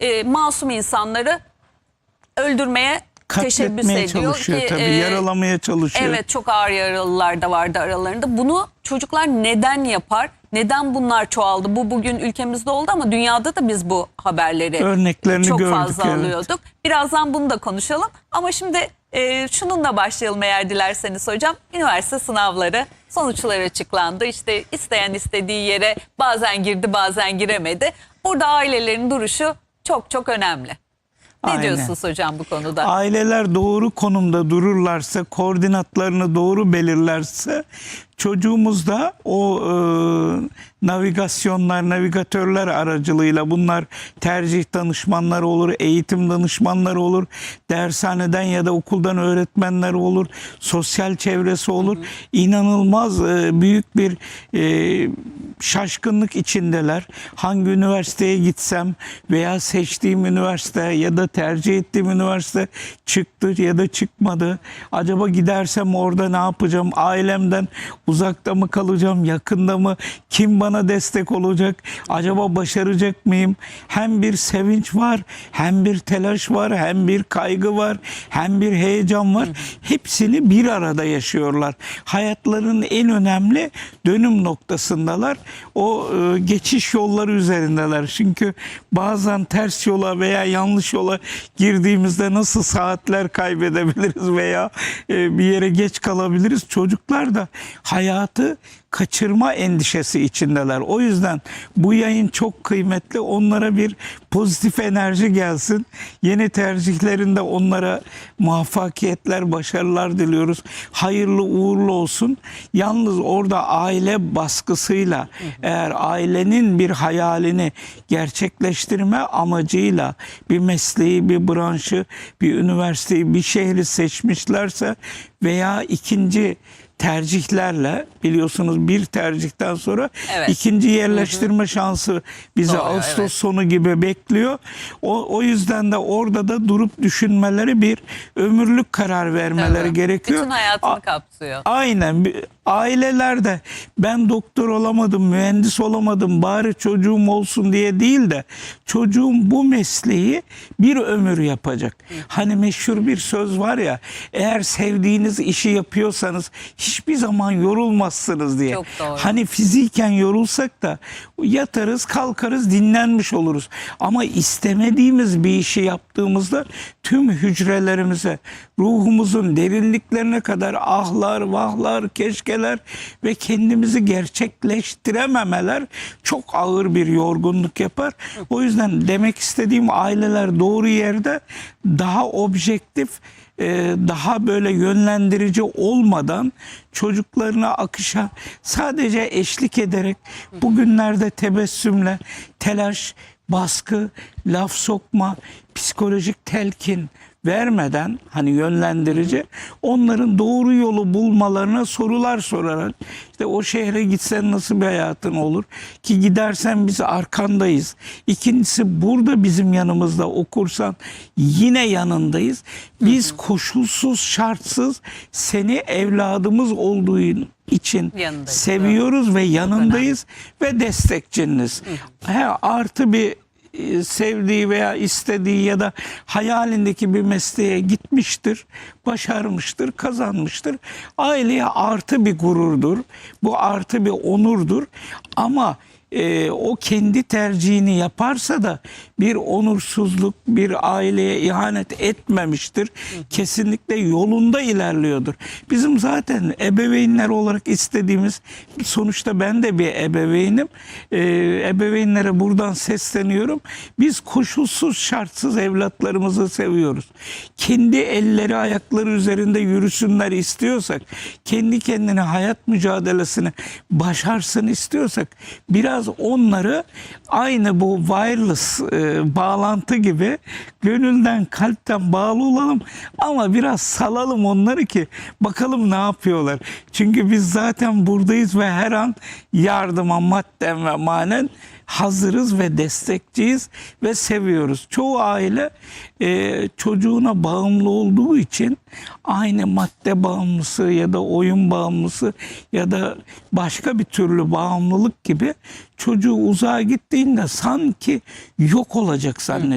e, masum insanları öldürmeye teşebbüs Katletmeye ediyor çalışıyor ki tabii. e, yaralamaya çalışıyor. Evet çok ağır yaralılar da vardı aralarında. Bunu çocuklar neden yapar? Neden bunlar çoğaldı? Bu bugün ülkemizde oldu ama dünyada da biz bu haberleri Örneklerini çok gördük, fazla evet. alıyorduk. Birazdan bunu da konuşalım. Ama şimdi e, şununla başlayalım eğer dilerseniz hocam. Üniversite sınavları sonuçları açıklandı. İşte isteyen istediği yere bazen girdi bazen giremedi. Burada ailelerin duruşu çok çok önemli. Ne Aynen. diyorsunuz hocam bu konuda? Aileler doğru konumda dururlarsa, koordinatlarını doğru belirlerse çocuğumuz da o e, navigasyonlar, navigatörler aracılığıyla bunlar tercih danışmanları olur, eğitim danışmanları olur, dershaneden ya da okuldan öğretmenler olur, sosyal çevresi olur. İnanılmaz e, büyük bir e, şaşkınlık içindeler. Hangi üniversiteye gitsem veya seçtiğim üniversite ya da tercih ettiğim üniversite çıktı ya da çıkmadı. Acaba gidersem orada ne yapacağım? Ailemden uzakta mı kalacağım? Yakında mı? Kim bana destek olacak? Acaba başaracak mıyım? Hem bir sevinç var, hem bir telaş var, hem bir kaygı var, hem bir heyecan var. Hepsini bir arada yaşıyorlar. Hayatlarının en önemli dönüm noktasındalar. O e, geçiş yolları üzerindeler. Çünkü bazen ters yola veya yanlış yola girdiğimizde nasıl saatler kaybedebiliriz veya e, bir yere geç kalabiliriz. Çocuklar da hayatı kaçırma endişesi içindeler. O yüzden bu yayın çok kıymetli. Onlara bir pozitif enerji gelsin. Yeni tercihlerinde onlara muvaffakiyetler, başarılar diliyoruz. Hayırlı uğurlu olsun. Yalnız orada aile baskısıyla eğer ailenin bir hayalini gerçekleştirme amacıyla bir mesleği, bir branşı, bir üniversiteyi, bir şehri seçmişlerse veya ikinci tercihlerle biliyorsunuz bir tercihten sonra Evet. ikinci yerleştirme şansı bizi Doğru, Ağustos evet. sonu gibi bekliyor. O, o yüzden de orada da durup düşünmeleri bir ömürlük karar vermeleri Tabii. gerekiyor. Bütün hayatını A- kapsıyor. Aynen. Ailelerde ben doktor olamadım, mühendis olamadım, bari çocuğum olsun diye değil de çocuğum bu mesleği bir ömür yapacak. Hani meşhur bir söz var ya, eğer sevdiğiniz işi yapıyorsanız hiçbir zaman yorulmazsınız diye. Çok doğru. Hani fiziken yorulsak da yatarız, kalkarız, dinlenmiş oluruz. Ama istemediğimiz bir işi yaptığımızda tüm hücrelerimize, ruhumuzun derinliklerine kadar ahlar, vahlar, keşkeler ve kendimizi gerçekleştirememeler çok ağır bir yorgunluk yapar. O yüzden demek istediğim aileler doğru yerde daha objektif daha böyle yönlendirici olmadan çocuklarına akışa sadece eşlik ederek bugünlerde tebessümle telaş, baskı, laf sokma, psikolojik telkin vermeden hani yönlendirici onların doğru yolu bulmalarına sorular sorarak işte o şehre gitsen nasıl bir hayatın olur ki gidersen biz arkandayız. İkincisi burada bizim yanımızda okursan yine yanındayız. Biz koşulsuz şartsız seni evladımız olduğu için Yanındayız, seviyoruz ve yanındayız ve destekçiniz. He, artı bir sevdiği veya istediği ya da hayalindeki bir mesleğe gitmiştir, başarmıştır, kazanmıştır. Aileye artı bir gururdur. Bu artı bir onurdur. Ama e, o kendi tercihini yaparsa da bir onursuzluk, bir aileye ihanet etmemiştir. Kesinlikle yolunda ilerliyordur. Bizim zaten ebeveynler olarak istediğimiz, sonuçta ben de bir ebeveynim. E, ebeveynlere buradan sesleniyorum. Biz koşulsuz, şartsız evlatlarımızı seviyoruz. Kendi elleri, ayakları üzerinde yürüsünler istiyorsak, kendi kendine hayat mücadelesini başarsın istiyorsak, biraz onları aynı bu wireless e, bağlantı gibi gönülden kalpten bağlı olalım ama biraz salalım onları ki bakalım ne yapıyorlar. Çünkü biz zaten buradayız ve her an yardıma madden ve manen hazırız ve destekçiyiz ve seviyoruz. Çoğu aile e, çocuğuna bağımlı olduğu için aynı madde bağımlısı ya da oyun bağımlısı ya da başka bir türlü bağımlılık gibi çocuğu uzağa gittiğinde sanki yok olacak zannediyor.